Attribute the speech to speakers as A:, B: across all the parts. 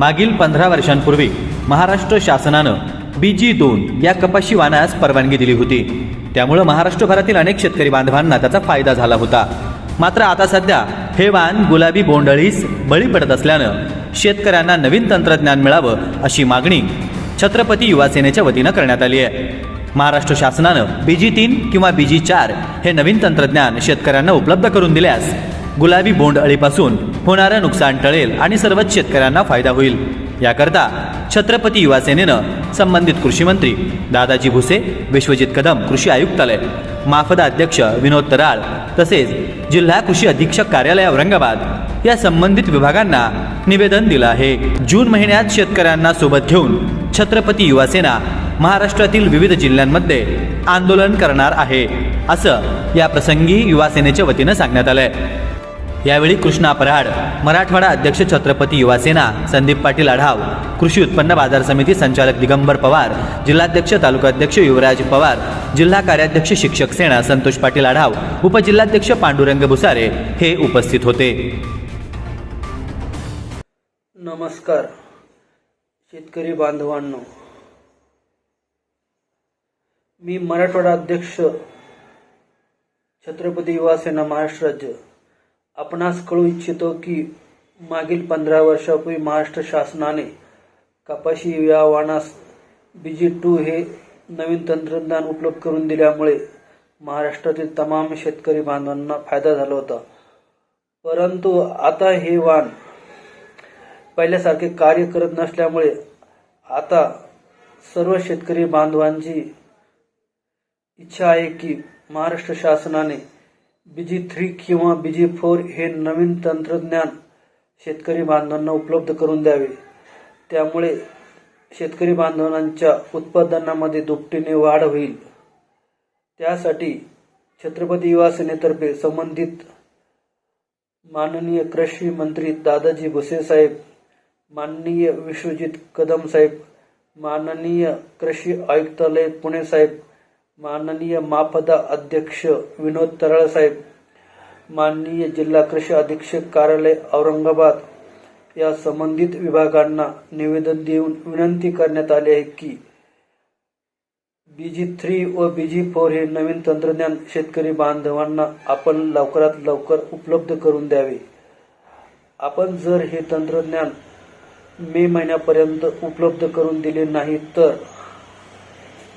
A: मागील पंधरा वर्षांपूर्वी महाराष्ट्र शासनानं बी जी दोन या कपाशी वाणास परवानगी दिली होती. त्यामुळं महाराष्ट्रभरातील अनेक शेतकरी बांधवांना त्याचा फायदा झाला होता. मात्र आता सध्या हे वाण गुलाबी बोंडळीस बळी पडत असल्यानं शेतकऱ्यांना नवीन तंत्रज्ञान मिळावं अशी मागणी छत्रपती युवा सेनेच्या वतीनं करण्यात आली आहे. महाराष्ट्र शासनानं बीजी तीन किंवा बीजी चार हे नवीन तंत्रज्ञान शेतकऱ्यांना उपलब्ध करून दिल्यास गुलाबी बोंड अळीपासून होणारं नुकसान टळेल आणि सर्वच शेतकऱ्यांना फायदा होईल. याकरता छत्रपती युवा सेनेनं संबंधित कृषी मंत्री दादाजी भुसे विश्वजित कदम कृषी आयुक्तालय माफदा अध्यक्ष विनोद तराळ तसेच जिल्हा कृषी अधीक्षक कार्यालय औरंगाबाद या संबंधित विभागांना निवेदन दिलं आहे. जून महिन्यात शेतकऱ्यांना सोबत घेऊन छत्रपती युवा सेना महाराष्ट्रातील विविध जिल्ह्यांमध्ये आंदोलन करणार आहे असं या प्रसंगी युवा सेनेच्या वतीनं सांगण्यात आलंय. यावेळी कृष्णा पराड मराठवाडा अध्यक्ष छत्रपती युवासेना संदीप पाटील आढाव कृषी उत्पन्न बाजार समिती संचालक दिगंबर पवार जिल्हाध्यक्ष तालुकाध्यक्ष युवराज पवार जिल्हा कार्याध्यक्ष शिक्षक सेना संतोष पाटील आढाव उपजिल्हाध्यक्ष पांडुरंग भुसारे हे उपस्थित होते.
B: नमस्कार शेतकरी बांधवांनो. मी मराठवाडा अध्यक्ष छत्रपती युवासेना महाराष्ट्र राज्य. आपणास कळू इच्छितो की मागील पंधरा वर्षापूर्वी महाराष्ट्र शासनाने कपाशी या वाणास बीजी टू हे नवीन तंत्रज्ञान उपलब्ध करून दिल्यामुळे महाराष्ट्रातील तमाम शेतकरी बांधवांना फायदा झाला होता. परंतु आता हे वाण पहिल्यासारखे कार्य करत नसल्यामुळे आता सर्व शेतकरी बांधवांची इच्छा आहे की महाराष्ट्र शासनाने बीजी थ्री किंवा बीजी फोर हे नवीन तंत्रज्ञान शेतकरी बांधवांना उपलब्ध करून द्यावे. त्यामुळे शेतकरी बांधवांच्या उत्पादनामध्ये दुपटीने वाढ होईल. त्यासाठी छत्रपती युवा सेनेतर्फे संबंधित माननीय कृषी मंत्री दादाजी भुसे साहेब माननीय विश्वजित कदम साहेब माननीय कृषी आयुक्तालय पुणे साहेब माननीय मापदा अध्यक्ष विनोद तरळसाहेब माननीय जिल्हा कृषी अधीक्षक कार्यालय औरंगाबाद या संबंधित विभागांना निवेदन देऊन विनंती करण्यात आली आहे की बीजी थ्री व बीजी फोर हे नवीन तंत्रज्ञान शेतकरी बांधवांना आपण लवकरात लवकर उपलब्ध करून द्यावे आपण जर हे तंत्रज्ञान मे महिन्यापर्यंत उपलब्ध करून दिले नाही तर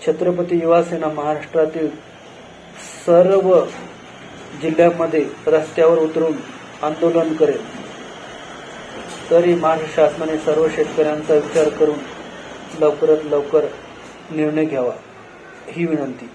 B: छत्रपती युवा सेना महाराष्ट्रातील सर्व जिल्ह्यामध्ये रस्त्यावर उतरून आंदोलन करेल. तरी महाराष्ट्र शासनाने सर्व शेतकऱ्यांचा विचार करून लवकरात लवकर निर्णय घ्यावा ही विनंती.